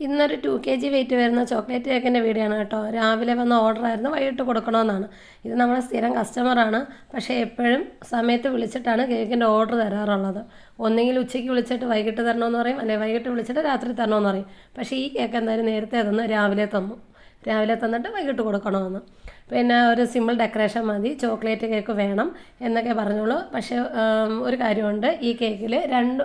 ഇന്നൊരു two K G weight വരുന്ന chocolate കേക്കിന്റെ വീഡിയോ ആണ് കേട്ടോ. രാവിലെ വന്ന ഓർഡർ ആയിരുന്നു വൈകിട്ട് കൊടുക്കണമെന്നാണ് ഇത് നമ്മുടെ സ്ഥിരം കസ്റ്റമറാണ് പക്ഷേ എപ്പോഴും സമയത്ത് വിളിച്ചിട്ടാണ് കേക്കിന്റെ ഓർഡർ തരാറുള്ളത്. ഒന്നെങ്കിൽ ഉച്ചയ്ക്ക് വിളിച്ചിട്ട് വൈകിട്ട് തരണമെന്ന് പറയും അല്ലെങ്കിൽ വൈകിട്ട് വിളിച്ചിട്ട് രാത്രി തരണമെന്ന് പറയും. പക്ഷേ ഈ കേക്ക് എന്തായാലും നേരത്തെ തന്നു രാവിലെ തന്നു. രാവിലെ തന്നിട്ട് വൈകിട്ട് കൊടുക്കണമെന്ന്. പിന്നെ ഒരു സിമ്പിൾ ഡെക്കറേഷൻ മതി. ചോക്ലേറ്റ് കേക്ക് വേണം എന്നൊക്കെ പറഞ്ഞോളൂ. പക്ഷേ ഒരു കാര്യമുണ്ട്. ഈ കേക്കിൽ രണ്ട്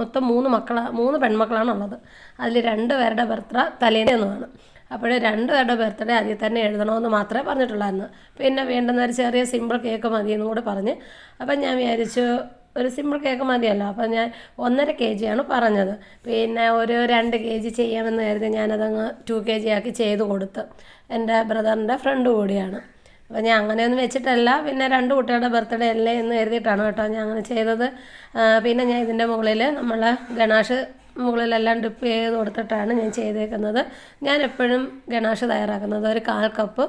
മൊത്തം മൂന്ന് മക്കളാ മൂന്ന് പെൺമക്കളാണുള്ളത്. അതിൽ രണ്ട് പേരുടെ ബർത്ത്ഡേ തലേന്നാണ് അപ്പോൾ രണ്ട് പേരുടെ ബർത്ത്ഡേ ആദ്യം തന്നെ എഴുതണമെന്ന് മാത്രമേ പറഞ്ഞിട്ടുള്ളായിരുന്നു. പിന്നെ വേണ്ടുന്ന ഒരു ചെറിയ സിമ്പിൾ കേക്ക് മതി എന്നും കൂടെ പറഞ്ഞ്. അപ്പം ഞാൻ വിചാരിച്ചു ഒരു സിമ്പിൾ കേക്ക് മതിയല്ലോ. അപ്പോൾ ഞാൻ ഒന്നര കെ ജിയാണ് പറഞ്ഞത്. പിന്നെ ഒരു രണ്ട് കെ ജി ചെയ്യാമെന്ന് കരുതി ഞാനതങ്ങ് ടു കെ ജി ആക്കി ചെയ്ത് കൊടുത്ത് എന്റെ ബ്രദറിന്റെ ഫ്രണ്ട് കൂടിയാണ്. അപ്പോൾ ഞാൻ അങ്ങനെയൊന്നും വെച്ചിട്ടല്ല. പിന്നെ രണ്ട് കുട്ടികളുടെ ബർത്ത്ഡേ അല്ലേ എന്ന് കരുതിയിട്ടാണ് കേട്ടോ ഞാൻ അങ്ങനെ ചെയ്തത്. പിന്നെ ഞാൻ ഇതിന്റെ മുകളിൽ നമ്മൾ ഗണാഷ് മുകളിലെല്ലാം ഡിപ്പ് ചെയ്ത് കൊടുത്തിട്ടാണ് ഞാൻ ചെയ്തേക്കുന്നത്. ഞാൻ എപ്പോഴും ഗണാഷ് തയ്യാറാക്കുന്നത് ഒരു കാൽ കപ്പ്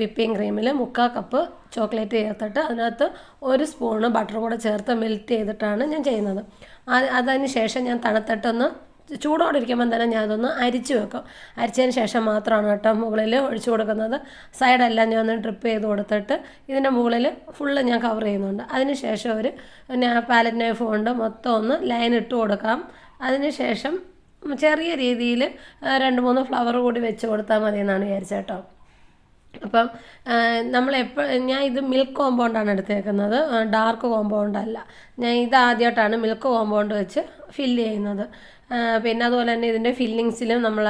വിപ്പിംഗ് ക്രീമിൽ മുക്കാൽ കപ്പ് ചോക്ലേറ്റ് ചേർത്തിട്ട് അതിനകത്ത് ഒരു സ്പൂണ് ബട്ടർ കൂടെ ചേർത്ത് മെൽറ്റ് ചെയ്തിട്ടാണ് ഞാൻ ചെയ്യുന്നത്. അത് അതിന് ശേഷം ഞാൻ തണുത്തിട്ടൊന്ന് ചൂടോടെ തന്നെ ഞാനതൊന്ന് അരിച്ച് വെക്കും. അരിച്ചതിന് ശേഷം മാത്രമാണ് കേട്ടോ മുകളിൽ ഒഴിച്ചു കൊടുക്കുന്നത്. സൈഡെല്ലാം ഞാൻ ഒന്ന് ഡ്രിപ്പ് ചെയ്ത് കൊടുത്തിട്ട് ഇതിന്റെ മുകളിൽ ഫുള്ള് ഞാൻ കവർ ചെയ്യുന്നുണ്ട്. അതിന് ശേഷം ഒരു പാലറ്റ് നൈഫ് കൊണ്ട് മൊത്തം ഒന്ന് ലൈൻ ഇട്ട് കൊടുക്കാം. അതിന് ശേഷം ചെറിയ രീതിയിൽ രണ്ട് മൂന്ന് ഫ്ലവർ കൂടി വെച്ച് കൊടുത്താൽ മതി എന്നാണ് വിചാരിച്ചത് കേട്ടോ. അപ്പം നമ്മൾ എപ്പോൾ ഞാൻ ഇത് മിൽക്ക് കോമ്പൗണ്ടാണ് എടുത്തേക്കുന്നത്. ഡാർക്ക് കോമ്പൗണ്ട് അല്ല. ഞാൻ ഇത് ആദ്യമായിട്ടാണ് മിൽക്ക് കോമ്പൗണ്ട് വെച്ച് ഫില്ല് ചെയ്യുന്നത്. പിന്നെ അതുപോലെ തന്നെ ഇതിന്റെ ഫില്ലിങ്സിലും നമ്മൾ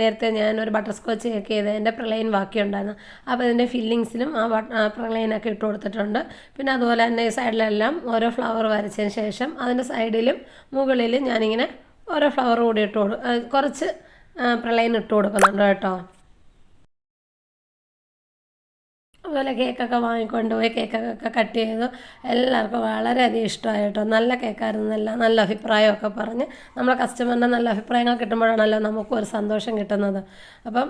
നേരത്തെ ഞാൻ ഒരു ബട്ടർ സ്കോച്ച് കേക്ക് ചെയ്ത് എന്റെ പ്രളയിൻ ബാക്കിയുണ്ടായിരുന്നു അപ്പോൾ ഇതിന്റെ ഫില്ലിങ്സിലും ആ പ്രളയനൊക്കെ ഇട്ട് കൊടുത്തിട്ടുണ്ട്. പിന്നെ അതുപോലെ തന്നെ സൈഡിലെല്ലാം ഓരോ ഫ്ലവർ വരച്ചതിന് ശേഷം അതിന്റെ സൈഡിലും മുകളിലും ഞാനിങ്ങനെ ഓരോ ഫ്ലവർ കൂടി ഇട്ട് കൊടു കുറച്ച് പ്രളയൻ ഇട്ട് കൊടുക്കുന്നുണ്ട് കേട്ടോ. അതുപോലെ കേക്കൊക്കെ വാങ്ങിക്കൊണ്ട് പോയി കേക്കൊക്കെ കട്ട് ചെയ്തു എല്ലാവർക്കും വളരെയധികം ഇഷ്ടമായി കേട്ടോ. നല്ല കേക്കായിരുന്നു എല്ലാം നല്ല അഭിപ്രായമൊക്കെ പറഞ്ഞ് നമ്മളെ കസ്റ്റമറിന്റെ നല്ല അഭിപ്രായങ്ങൾ കിട്ടുമ്പോഴാണല്ലോ നമുക്കും ഒരു സന്തോഷം കിട്ടുന്നത്. അപ്പം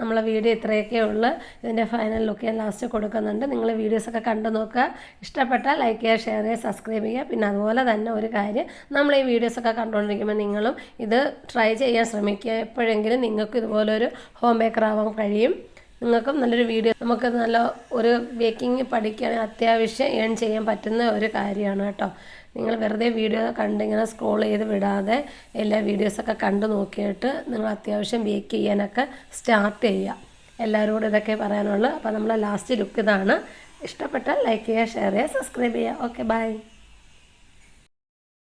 നമ്മളെ വീഡിയോ ഇത്രയൊക്കെ ഉള്ളു. ഇതിന്റെ ഫൈനൽ ലുക്ക് ഞാൻ ലാസ്റ്റ് കൊടുക്കുന്നുണ്ട്. നിങ്ങൾ വീഡിയോസൊക്കെ കണ്ടു നോക്കുക. ഇഷ്ടപ്പെട്ടാൽ ലൈക്ക് ചെയ്യുക ഷെയർ ചെയ്യുക സബ്സ്ക്രൈബ് ചെയ്യുക. പിന്നെ അതുപോലെ തന്നെ ഒരു കാര്യം നമ്മൾ ഈ വീഡിയോസൊക്കെ കണ്ടുകൊണ്ടിരിക്കുമ്പോൾ നിങ്ങളും ഇത് ട്രൈ ചെയ്യാൻ ശ്രമിക്കുക. എപ്പോഴെങ്കിലും നിങ്ങൾക്ക് ഇതുപോലൊരു ഹോം മേക്കർ ആവാൻ കഴിയും. നിങ്ങൾക്കും നല്ലൊരു വീഡിയോ. നമുക്ക് നല്ല ഒരു ബേക്കിംഗ് പഠിക്കാൻ അത്യാവശ്യം ഏൺ ചെയ്യാൻ പറ്റുന്ന ഒരു കാര്യമാണ് കേട്ടോ. നിങ്ങൾ വെറുതെ വീഡിയോ കണ്ടിങ്ങനെ സ്ക്രോൾ ചെയ്ത് വിടാതെ എല്ലാ വീഡിയോസൊക്കെ കണ്ട് നോക്കിയിട്ട് നിങ്ങൾ അത്യാവശ്യം ബേക്ക് ചെയ്യാനൊക്കെ സ്റ്റാർട്ട് ചെയ്യുക. എല്ലാവരോടും ഇതൊക്കെ പറയാനുള്ളൂ. അപ്പോൾ നമ്മളെ ലാസ്റ്റ് ലുക്ക് ഇതാണ്. ഇഷ്ടപ്പെട്ടാൽ ലൈക്ക് ചെയ്യുക ഷെയർ ചെയ്യുക സബ്സ്ക്രൈബ് ചെയ്യുക. Okay bye